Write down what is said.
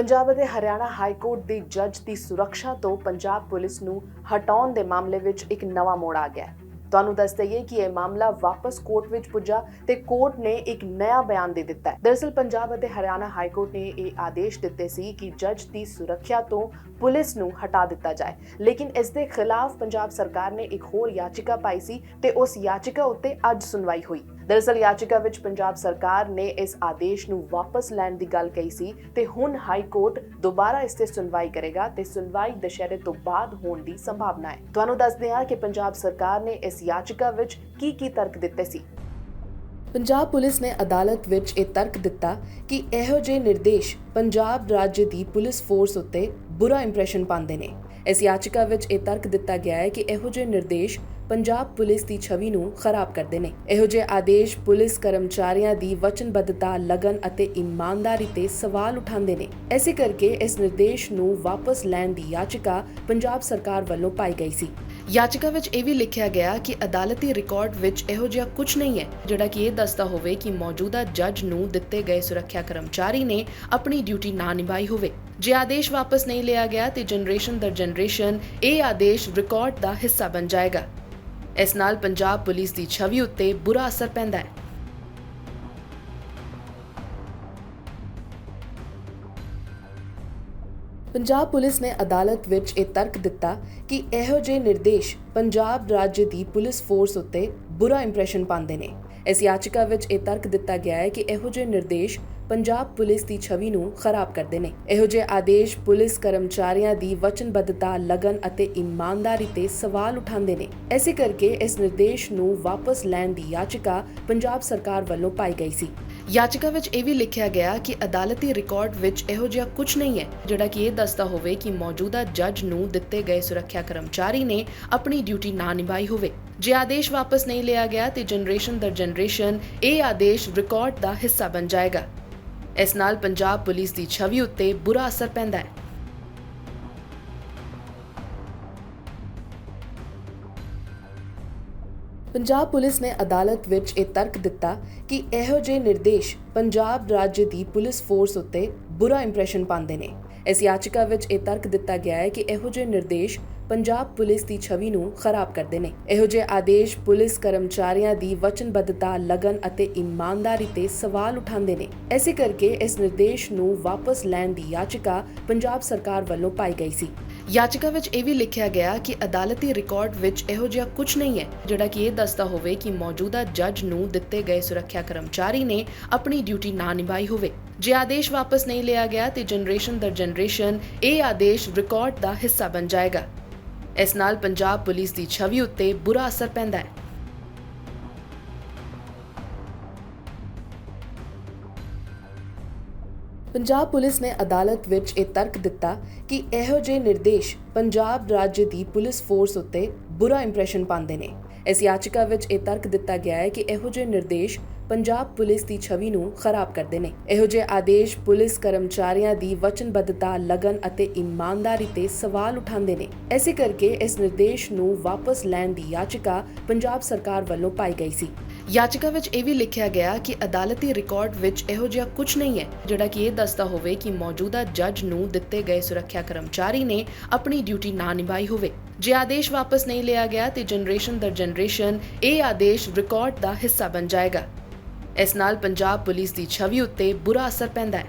ਪੰਜਾਬ ਅਤੇ Haryana high court ਦੇ ਜੱਜ ਦੀ ਸੁਰੱਖਿਆ ਤੋਂ ਪੰਜਾਬ ਪੁਲਿਸ ਨੂੰ ਹਟਾਉਣ ਦੇ ਮਾਮਲੇ ਵਿੱਚ ਇੱਕ ਨਵਾਂ ਮੋੜ ਆ ਗਿਆ ਤੁਹਾਨੂੰ ਦੱਸ ਦਈਏ ਕਿ ਇਹ ਮਾਮਲਾ ਵਾਪਸ ਕੋਰਟ ਵਿੱਚ ਪੁੱਜਾ ਤੇ ਕੋਰਟ ਨੇ ਇੱਕ ਨਵਾਂ ਬਿਆਨ ਦੇ ਦਿੱਤਾ ਹੈ। ਦਰਅਸਲ ਪੰਜਾਬ ਅਤੇ ਹਰਿਆਣਾ ਹਾਈ ਕੋਰਟ ਨੇ ਇਹ ਆਦੇਸ਼ ਦਿੱਤੇ ਸੀ ਕਿ ਜੱਜ ਦੀ ਸੁਰੱਖਿਆ ਤੋਂ ਪੁਲਿਸ ਨੂੰ ਹਟਾ ਦਿੱਤਾ ਜਾਏ। ਲੇਕਿਨ ਇਸ ਦੇ ਖਿਲਾਫ ਪੰਜਾਬ ਸਰਕਾਰ ਨੇ ਇੱਕ ਹੋਰ ਯਾਚਿਕਾ ਪਾਈ ਸੀ ਤੇ ਉਸ ਯਾਚਿਕਾ ਉੱਤੇ ਅੱਜ ਸੁਣਵਾਈ ਹੋਈ। ਦਰਅਸਲ ਯਾਚਿਕਾ ਵਿੱਚ ਪੰਜਾਬ ਸਰਕਾਰ ਨੇ ਇਸ ਆਦੇਸ਼ ਨੂੰ ਵਾਪਸ ਲੈਣ ਦੀ ਗੱਲ ਕਹੀ ਸੀ ਤੇ ਹੁਣ ਹਾਈ ਕੋਰਟ ਦੁਬਾਰਾ ਇਸ ਤੇ ਸੁਣਵਾਈ ਕਰੇਗਾ ਤੇ ਸੁਣਵਾਈ ਦੁਸ਼ਹਿਰੇ ਤੋਂ ਬਾਅਦ ਹੋਣ ਦੀ ਸੰਭਾਵਨਾ ਹੈ। ਤੁਹਾਨੂੰ ਦੱਸਦੇ ਹਾਂ ਕਿ ਪੰਜਾਬ ਸਰਕਾਰ ਨੇ ਇਸ ਯਾਚਿਕਾ ਵਿੱਚ ਕੀ ਕੀ ਤਰਕ ਦਿੱਤੇ ਸੀ। ਪੰਜਾਬ ਪੁਲਿਸ ਨੇ ਅਦਾਲਤ ਵਿੱਚ ਇਹ ਤਰਕ ਦਿੱਤਾ ਕਿ ਇਹੋ ਜਿਹੇ ਨਿਰਦੇਸ਼ ਪੰਜਾਬ ਰਾਜ ਦੀ ਪੁਲਿਸ ਫੋਰਸ ਉੱਤੇ ਬੁਰਾ ਇੰਪ੍ਰੈਸ਼ਨ ਪਾਉਂਦੇ ਨੇ। ਇਸ ਯਾਚਿਕਾ ਵਿੱਚ ਇਹ ਤਰਕ ਦਿੱਤਾ ਗਿਆ ਹੈ ਕਿ ਇਹੋ ਜਿਹੇ ਨਿਰਦੇਸ਼ ਪੰਜਾਬ ਪੁਲਿਸ ਦੀ ਛਵੀ ਨੂੰ ਖਰਾਬ ਕਰਦੇ ਨੇ। ਇਹੋ ਜਿਹੇ ਆਦੇਸ਼ ਪੁਲਿਸ ਕਰਮਚਾਰੀਆਂ ਦੀ ਵਚਨਬੱਧਤਾ, ਲਗਨ ਅਤੇ ਇਮਾਨਦਾਰੀ ਤੇ ਸਵਾਲ ਉਠਾਉਂਦੇ ਨੇ। ਐਸੇ ਕਰਕੇ ਇਸ ਨਿਰਦੇਸ਼ ਨੂੰ ਵਾਪਸ ਲੈਣ ਦੀ ਯਾਚਿਕਾ ਪੰਜਾਬ ਸਰਕਾਰ ਵੱਲੋਂ ਪਾਈ ਗਈ ਸੀ। ਯਾਚਿਕਾ ਵਿੱਚ ਇਹ ਵੀ ਲਿਖਿਆ ਗਿਆ ਕਿ ਅਦਾਲਤੀ ਰਿਕਾਰਡ ਵਿੱਚ ਇਹੋ ਜਿਹਾ ਕੁਝ ਨਹੀਂ ਹੈ, ਜਿਹੜਾ ਕਿ ਇਹ ਦੱਸਦਾ ਹੋਵੇ ਕਿ ਮੌਜੂਦਾ ਜੱਜ ਨੂੰ ਦਿੱਤੇ ਗਏ ਸੁਰੱਖਿਆ ਕਰਮਚਾਰੀ ਨੇ ਆਪਣੀ ਡਿਊਟੀ ਨਾ ਨਿਭਾਈ ਹੋਵੇ। ਜੇ ਆਦੇਸ਼ ਵਾਪਸ ਨਹੀਂ ਲਿਆ ਗਿਆ ਤੇ ਜਨਰੇਸ਼ਨ ਦਰ ਜਨਰੇਸ਼ਨ ਇਹ ਆਦੇਸ਼ ਰਿਕਾਰਡ ਦਾ ਹਿੱਸਾ ਬਣ ਜਾਏਗਾ। ਇਸ ਨਾਲ ਪੰਜਾਬ ਪੁਲਿਸ ਦੀ ਛਵੀ ਉੱਤੇ ਬੁਰਾ ਅਸਰ ਪੈਂਦਾ ਹੈ। ਪੰਜਾਬ ਪੁਲਿਸ ਨੇ ਅਦਾਲਤ ਵਿੱਚ ਇਹ ਤਰਕ ਦਿੱਤਾ ਕਿ ਇਹੋ ਜਿਹੇ ਨਿਰਦੇਸ਼ ਪੰਜਾਬ ਰਾਜ ਦੀ ਪੁਲਿਸ ਫੋਰਸ ਉੱਤੇ ਬੁਰਾ ਇੰਪ੍ਰੈਸ਼ਨ ਪਾਉਂਦੇ ਨੇ। ਇਸ ਯਾਚਿਕਾ ਵਿੱਚ ਇਹ ਤਰਕ ਦਿੱਤਾ ਗਿਆ ਹੈ ਕਿ ਇਹੋ ਜਿਹੇ ਨਿਰਦੇਸ਼ ਪੰਜਾਬ ਪੁਲਿਸ ਦੀ ਛਵੀ ਨੂੰ ਖਰਾਬ ਕਰਦੇ ਨੇ। ਇਹੋ ਜਿਹੇ ਆਦੇਸ਼ ਪੁਲਿਸ ਕਰਮਚਾਰੀਆਂ ਦੀ ਵਚਨਬੱਧਤਾ, ਲਗਨ ਅਤੇ ਇਮਾਨਦਾਰੀ ਤੇ ਸਵਾਲ ਉਠਾਉਂਦੇ ਨੇ। ਐਸੇ ਕਰਕੇ ਇਸ ਨਿਰਦੇਸ਼ ਨੂੰ ਵਾਪਸ ਲੈਣ ਦੀ ਯਾਚਿਕਾ ਪੰਜਾਬ ਸਰਕਾਰ ਵੱਲੋਂ ਪਾਈ ਗਈ ਸੀ। ਯਾਚਿਕਾ ਵਿੱਚ ਇਹ ਵੀ ਲਿਖਿਆ ਗਿਆ ਕਿ ਅਦਾਲਤੀ ਰਿਕਾਰਡ ਵਿੱਚ ਇਹੋ ਜਿਹਾ ਕੁਝ ਨਹੀਂ ਹੈ, ਜਿਹੜਾ ਕਿ ਇਹ ਦੱਸਦਾ ਹੋਵੇ ਕਿ ਮੌਜੂਦਾ ਜੱਜ ਨੂੰ ਦਿੱਤੇ ਗਏ ਸੁਰੱਖਿਆ ਕਰਮਚਾਰੀ ਨੇ ਆਪਣੀ ਡਿਊਟੀ ਨਾ ਨਿਭਾਈ ਹੋਵੇ। ਜੇ ਆਦੇਸ਼ ਵਾਪਸ ਨਹੀਂ ਲਿਆ ਗਿਆ ਤੇ ਜਨਰੇਸ਼ਨ ਦਰ ਜਨਰੇਸ਼ਨ ਇਹ ਆਦੇਸ਼ ਰਿਕਾਰਡ ਦਾ ਹਿੱਸਾ ਬਣ ਜਾਏਗਾ। ਇਸ ਨਾਲ ਪੰਜਾਬ ਪੁਲਿਸ ਦੀ ਛਵੀ ਉੱਤੇ ਬੁਰਾ ਅਸਰ ਪੈਂਦਾ ਹੈ। ਪੰਜਾਬ ਪੁਲਿਸ ਨੇ ਅਦਾਲਤ ਵਿੱਚ ਇਹ ਤਰਕ ਦਿੱਤਾ ਕਿ ਇਹੋ ਜਿਹੇ ਨਿਰਦੇਸ਼ ਪੰਜਾਬ ਰਾਜ ਦੀ ਪੁਲਿਸ ਫੋਰਸ ਉੱਤੇ ਬੁਰਾ ਇੰਪ੍ਰੈਸ਼ਨ ਪਾਉਂਦੇ ਨੇ। ਇਸ ਯਾਚਿਕਾ ਵਿੱਚ ਇਹ ਤਰਕ ਦਿੱਤਾ ਗਿਆ ਹੈ ਕਿ ਇਹੋ ਜਿਹੇ ਨਿਰਦੇਸ਼ ਪੰਜਾਬ ਪੁਲਿਸ ਦੀ ਛਵੀ ਨੂੰ ਖਰਾਬ ਕਰਦੇ ਨੇ। ਇਹੋ ਜਿਹੇ ਆਦੇਸ਼ ਪੁਲਿਸ ਕਰਮਚਾਰੀਆਂ ਦੀ ਵਚਨਬੱਧਤਾ, ਲਗਨ ਅਤੇ ਇਮਾਨਦਾਰੀ ਤੇ ਸਵਾਲ ਉਠਾਉਂਦੇ ਨੇ। ਐਸੇ ਕਰਕੇ ਇਸ ਨਿਰਦੇਸ਼ ਨੂੰ ਵਾਪਸ ਲੈਣ ਦੀ ਯਾਚਿਕਾ ਪੰਜਾਬ ਸਰਕਾਰ ਵੱਲੋਂ ਪਾਈ ਗਈ ਸੀ। ਯਾਚਿਕਾ ਵਿੱਚ ਇਹ ਵੀ ਲਿਖਿਆ ਗਿਆ ਕਿ ਅਦਾਲਤੀ ਰਿਕਾਰਡ ਵਿੱਚ ਇਹੋ ਜਿਹਾ ਕੁਝ ਨਹੀਂ ਹੈ, ਜਿਹੜਾ ਕਿ ਇਹ ਦੱਸਦਾ ਹੋਵੇ ਕਿ ਮੌਜੂਦਾ ਜੱਜ ਨੂੰ ਦਿੱਤੇ ਗਏ ਸੁਰੱਖਿਆ ਕਰਮਚਾਰੀ ਨੇ ਆਪਣੀ ਡਿਊਟੀ ਨਾ ਨਿਭਾਈ ਹੋਵੇ। ਜੇ ਆਦੇਸ਼ ਵਾਪਸ ਨਹੀਂ ਲਿਆ ਗਿਆ ਤੇ ਜਨਰੇਸ਼ਨ ਦਰ ਜਨਰੇਸ਼ਨ ਇਹ ਆਦੇਸ਼ ਰਿਕਾਰਡ ਦਾ ਹਿੱਸਾ ਬਣ ਜਾਏਗਾ। ਇਸ ਨਾਲ ਪੰਜਾਬ ਪੁਲਿਸ ਦੀ ਛਵੀ ਉੱਤੇ ਬੁਰਾ ਅਸਰ ਪੈਂਦਾ ਹੈ। ਪੰਜਾਬ ਪੁਲਿਸ ਨੇ ਅਦਾਲਤ ਵਿੱਚ ਇਹ ਤਰਕ ਦਿੱਤਾ ਕਿ ਇਹੋ ਜਿਹੇ ਨਿਰਦੇਸ਼ ਪੰਜਾਬ ਰਾਜ ਦੀ ਪੁਲਿਸ ਫੋਰਸ ਉੱਤੇ ਬੁਰਾ ਇੰਪ੍ਰੈਸ਼ਨ ਪਾਉਂਦੇ ਨੇ। ਇਸ ਯਾਚਿਕਾ ਵਿੱਚ ਇਹ ਤਰਕ ਦਿੱਤਾ ਗਿਆ ਹੈ ਕਿ ਇਹੋ ਜਿਹੇ ਨਿਰਦੇਸ਼ ਪੰਜਾਬ ਪੁਲਿਸ ਦੀ ਛਵੀ ਨੂੰ ਖਰਾਬ ਕਰਦੇ ਨੇ। ਇਹੋ ਜਿਹੇ ਆਦੇਸ਼ ਪੁਲਿਸ ਕਰਮਚਾਰੀਆਂ ਦੀ ਵਚਨਬੱਧਤਾ, ਲਗਨ ਅਤੇ ਇਮਾਨਦਾਰੀ ਤੇ ਸਵਾਲ ਉਠਾਉਂਦੇ ਨੇ। ਐਸੇ ਕਰਕੇ ਇਸ ਨਿਰਦੇਸ਼ ਨੂੰ ਵਾਪਸ ਲੈਣ ਦੀ ਯਾਚਿਕਾ ਪੰਜਾਬ ਸਰਕਾਰ ਵੱਲੋਂ ਪਾਈ ਗਈ ਸੀ। ਯਾਚਿਕਾ ਵਿੱਚ ਇਹ ਵੀ ਲਿਖਿਆ ਗਿਆ ਕਿ ਅਦਾਲਤੀ ਰਿਕਾਰਡ ਵਿੱਚ ਇਹੋ ਜਿਹਾ ਕੁਝ ਨਹੀਂ ਹੈ, ਜਿਹੜਾ ਕਿ ਇਹ ਦੱਸਦਾ ਹੋਵੇ ਕਿ ਮੌਜੂਦਾ ਜੱਜ ਨੂੰ ਦਿੱਤੇ ਗਏ ਸੁਰੱਖਿਆ ਕਰਮਚਾਰੀ ਨੇ ਆਪਣੀ ਡਿਊਟੀ ਨਾ ਨਿਭਾਈ ਹੋਵੇ। ਜੇ ਆਦੇਸ਼ ਵਾਪਸ ਨਹੀਂ ਲਿਆ ਗਿਆ ਤੇ ਜਨਰੇਸ਼ਨ ਦਰ ਜਨਰੇਸ਼ਨ ਇਹ ਆਦੇਸ਼ ਰਿਕਾਰਡ ਦਾ ਹਿੱਸਾ ਬਣ ਜਾਏਗਾ। ਇਸ ਨਾਲ ਪੰਜਾਬ ਪੁਲਿਸ ਦੀ ਛਵੀ ਉੱਤੇ ਬੁਰਾ ਅਸਰ ਪੈਂਦਾ ਹੈ।